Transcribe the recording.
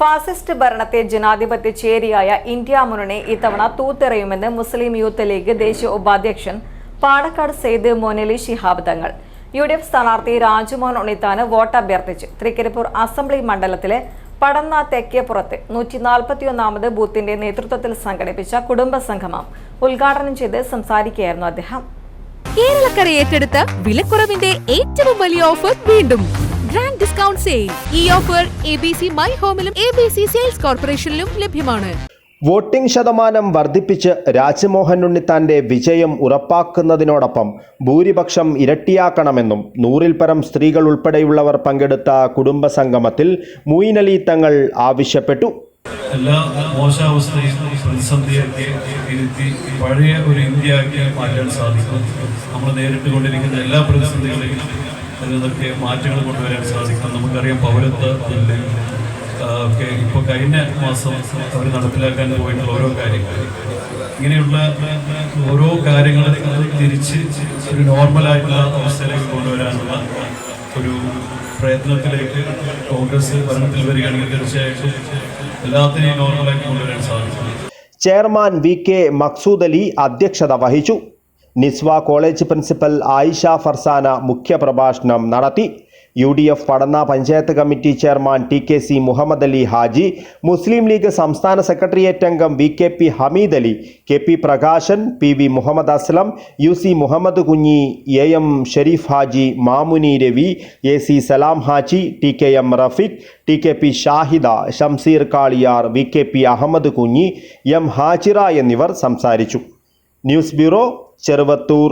Fascist ഭരണത്തെ ജനാധിപത്യ ചേരിയായ India മുന്നണി ഇത്തവണ തൂത്തെറിയുമെന്ന് മുസ്ലിം യൂത്ത് ലീഗ് ദേശീയ ഉപാധ്യക്ഷൻ Panakkad Syed മൊനലി Shihab Thangal. U D F സ്ഥാനാർത്ഥി രാജുമോഹൻ ഉണ്ണിത്താന് വോട്ട് അഭ്യർത്ഥിച്ച്. തൃക്കരിപ്പൂർ അസംബ്ലി മണ്ഡലത്തിലെ പടന്ന തെക്കേപ്പുറത്ത് നൂറ്റി നാൽപ്പത്തിയൊന്നാമത് ബൂത്തിന്റെ നേതൃത്വത്തിൽ സംഘടിപ്പിച്ച കുടുംബ സംഗമം ഉദ്ഘാടനം ചെയ്ത് സംസാരിക്കുകയായിരുന്നു അദ്ദേഹം. കേരളക്കര ഏറ്റെടുത്ത വിലക്കുറവിന്റെ ഏറ്റവും വലിയ ഓഫർ വീണ്ടും. ഗ്രാൻഡ് ഡിസ്കൗണ്ട് സെയിൽ ഈ offer A B C my ഹോമിലും A B C sales കോർപ്പറേഷനിലും ലഭ്യമാണ്. വോട്ടിംഗ് ശതമാനം വർദ്ധിപ്പിച്ച് രാജ്മോഹൻ ഉണ്ണിത്താന്റെ വിജയം ഉറപ്പാക്കുന്നതിനോടൊപ്പം ഭൂരിപക്ഷം ഇരട്ടിയാക്കണമെന്നും നൂറിൽ പരം സ്ത്രീകൾ ഉൾപ്പെടെയുള്ളവർ പങ്കെടുത്ത കുടുംബ സംഗമത്തിൽ മൂയിനലി തങ്ങൾ ആവശ്യപ്പെട്ടു. എല്ലാ മോശാവസ്ഥയും പ്രതിസന്ധിയൊക്കെ ഇരുത്തി പഴയ ഒരു ഇന്ത്യയാക്കി മാറ്റാൻ സാധിക്കും. നമ്മൾ നേരിട്ടുകൊണ്ടിരിക്കുന്ന എല്ലാ പ്രതിസന്ധികളെയും അതിൽ നിന്നൊക്കെ മാറ്റങ്ങൾ കൊണ്ടുവരാൻ സാധിക്കണം. നമുക്കറിയാം പൗരത്വ ബില്ല് ഒക്കെ ഇപ്പോൾ കഴിഞ്ഞ മാസം അവർ നടപ്പിലാക്കാൻ പോയിട്ടുള്ള ഓരോ കാര്യങ്ങൾ. ഇങ്ങനെയുള്ള ഓരോ കാര്യങ്ങളും തിരിച്ച് ഒരു നോർമലായിട്ടുള്ള അവസ്ഥയിലേക്ക് കൊണ്ടുവരാനുള്ള ഒരു പ്രയത്നത്തിലേക്ക് കോൺഗ്രസ് ഭരണത്തിൽ വരികയാണെങ്കിൽ തീർച്ചയായിട്ടും എല്ലാത്തിനെയും നോർമലാക്കി കൊണ്ടുവരാൻ സാധിക്കും. Chairman V K Maqsood Ali അധ്യക്ഷത വഹിച്ചു. Nizwa college principal Ayisha Farsana മുഖ്യപ്രഭാഷണം നടത്തി. U D F Padanna panchayat committee chairman T K C Muhammad Ali Haji Muslim League സംസ്ഥാന സെക്രട്ടേറിയറ്റ് അംഗം V K P Hameed Ali K P Prakashan P V Muhammad Aslam U C Muhammad Kunhi A M Sherif Haji Mamuni Ravi A C Salam Haji T K M Rafeeq T K P Shahida Shamseer Kaliyar V K P Ahammed Kunhi M Hajira എന്നിവർ സംസാരിച്ചു. News bureau Cheruvathur